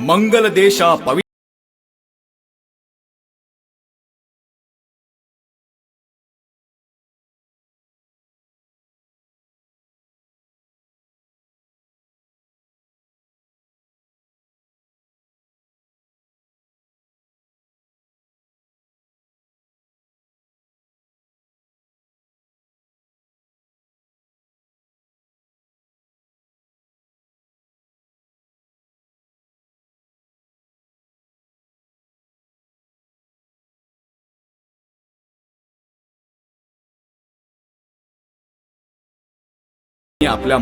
మంగళదేశ పవి आपल्या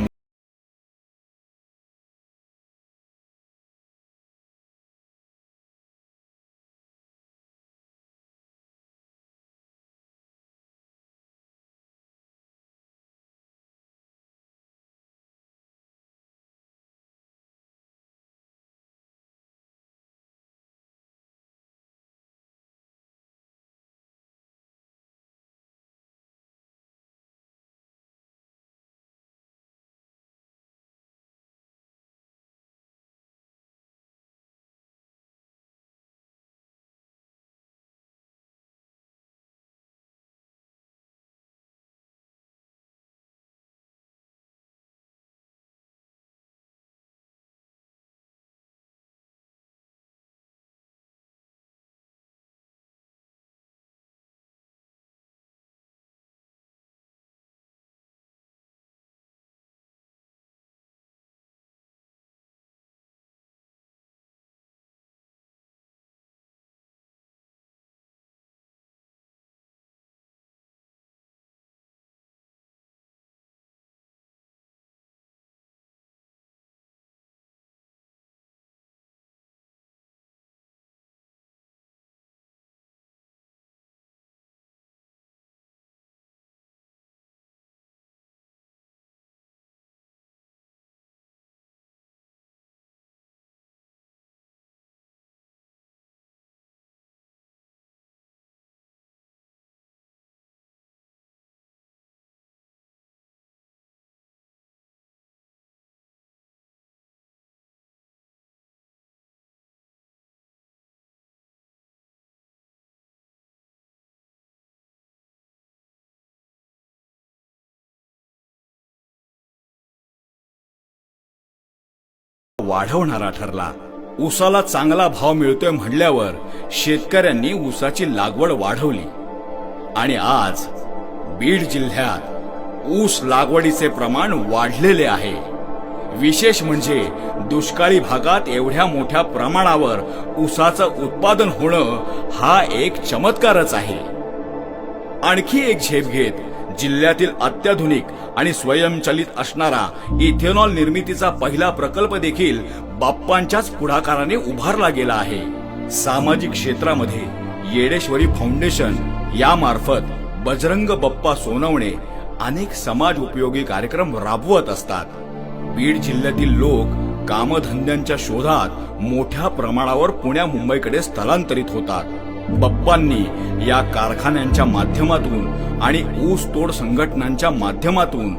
वाढवणारा ठरला. ऊसाला चांगला भाव मिळतोय म्हणल्यावर शेतकऱ्यांनी ऊसाची लागवड वाढवली. आणि आज बीड जिल्ह्यात ऊस लागवडीचे प्रमाण वाढलेले आहे. विशेष म्हणजे दुष्काळी भागात एवढ्या मोठ्या प्रमाणावर ऊसाचं उत्पादन होणं हा एक चमत्कारच आहे. आणखी एक झेप घेत जिल्ह्यातील अत्याधुनिक आणि स्वयंचलित असणारा इथेनॉल निर्मितीचा पहिला प्रकल्प देखील बाप्पांच्याच पुढाकाराने उभारला गेला आहे. सामाजिक क्षेत्रामध्ये येडेश्वरी फाउंडेशन यामार्फत बजरंग बप्पा सोनवणे अनेक समाज उपयोगी कार्यक्रम राबवत असतात. बीड जिल्ह्यातील लोक कामधंद्यांच्या शोधात मोठ्या प्रमाणावर पुण्या मुंबईकडे स्थलांतरित होतात. बप्पांनी या कारखान्यांच्या माध्यमातून आणि ऊस तोड संघटनांच्या माध्यमातून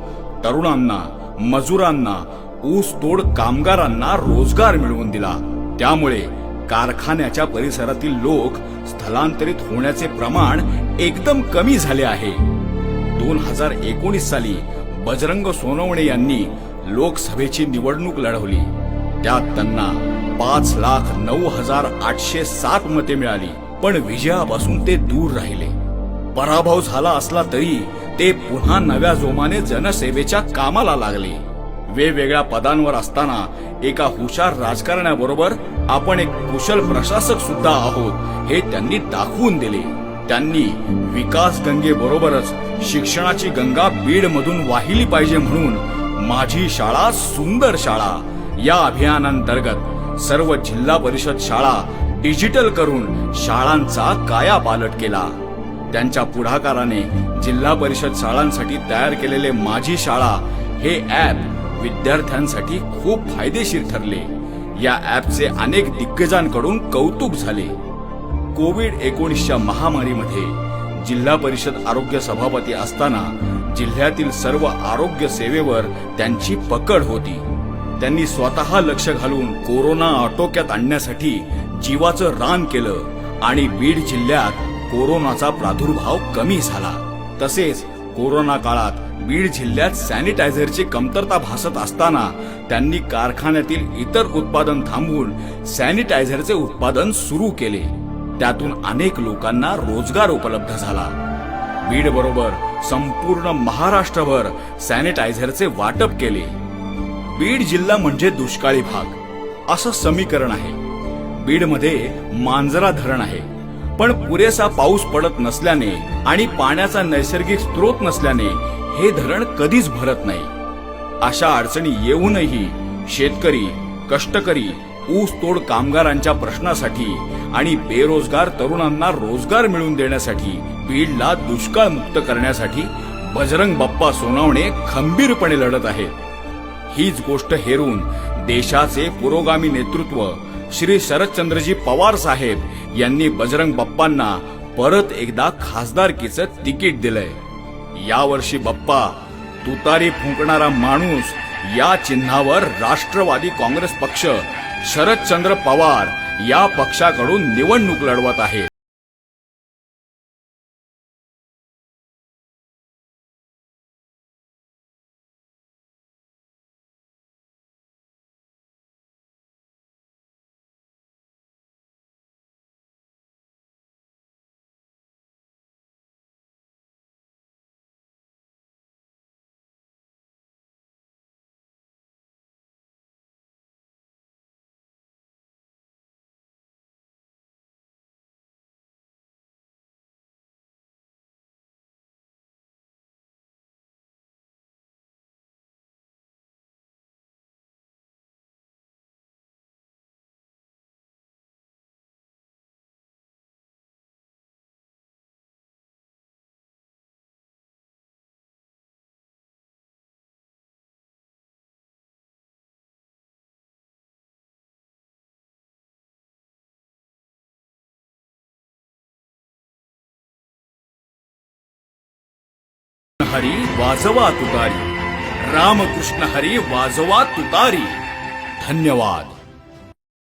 तरुणांना मजुरांना ऊस तोड कामगारांना रोजगार मिळवून दिला. त्यामुळे कारखान्याच्या परिसरातील लोक स्थलांतरित होण्याचे प्रमाण एकदम कमी झाले आहे. दोन हजार एकोणीस साली बजरंग सोनवणे यांनी लोकसभेची निवडणूक लढवली. त्यात त्यांना पाच लाख नऊ हजार आठशे सात मते मिळाली. पण विजयापासून ते दूर राहिले. पराभव झाला असला तरी ते पुन्हा नव्या जोमाने जनसेवेच्या कामाला लागले. वेगवेगळ्या पदांवर असताना एका हुशार राजकारण्याबरोबर आपण एक कुशल प्रशासक सुद्धा आहोत हे त्यांनी दाखवून दिले. त्यांनी विकास गंगेबरोबरच शिक्षणाची गंगा बीड मधून वाहिली पाहिजे म्हणून माझी शाळा सुंदर शाळा या अभियानांतर्गत सर्व जिल्हा परिषद शाळा डिजिटल करून शाळांचा कायापालट केला. त्यांच्या पुढाकाराने जिल्हा परिषद शाळांसाठी तयार केलेले माझी शाळा हे ऍप विद्यार्थ्यांसाठी खूप फायदेशीर ठरले. या ऍपचे अनेक दिग्गजांकडून कौतुक झाले. कोविड एकोणीसच्या महामारीमध्ये जिल्हा परिषद आरोग्य सभापती असताना जिल्ह्यातील सर्व आरोग्य सेवेवर त्यांची पकड होती. त्यांनी स्वतः लक्ष घालून कोरोना आटोक्यात आणण्यासाठी जीवाचं रान केलं आणि बीड जिल्ह्यात कोरोनाचा प्रादुर्भाव कमी झाला. तसेच कोरोना काळात बीड जिल्ह्यात सॅनिटायझरची कमतरता भासत असताना त्यांनी कारखान्यातील इतर उत्पादन थांबवून सॅनिटायझरचे उत्पादन सुरू केले. त्यातून अनेक लोकांना रोजगार उपलब्ध झाला. बीड बरोबर संपूर्ण महाराष्ट्रभर सॅनिटायझरचे वाटप केले. बीड जिल्हा म्हणजे दुष्काळी भाग. असं समीकरण आहे. बीडमध्ये मांजरा धरण आहे. पण पुरेसा पाऊस पडत नसल्याने आणि पाण्याचा नैसर्गिक स्रोत नसल्याने हे धरण कधीच भरत नाही. अशा अडचणी येऊनही शेतकरी कष्टकरी ऊस तोड कामगारांच्या प्रश्नासाठी आणि बेरोजगार तरुणांना रोजगार मिळवून देण्यासाठी बीडला दुष्काळ मुक्त करण्यासाठी बजरंग बाप्पा सोनावणे खंबीरपणे लढत आहेत. हीच गोष्ट हेरून देशाचे पुरोगामी नेतृत्व श्री शरदचंद्रजी पवार साहेब यांनी बजरंग बाप्पांना परत एकदा खासदारकीचं तिकीट दिलंय. यावर्षी बाप्पा तुतारी फुंकणारा माणूस या चिन्हावर राष्ट्रवादी काँग्रेस पक्ष शरदचंद्र पवार या पक्षाकडून निवडणूक लढवत आहे हरी वाजवा तुतारी. रामकृष्ण हरी वाजवा तुतारी. धन्यवाद.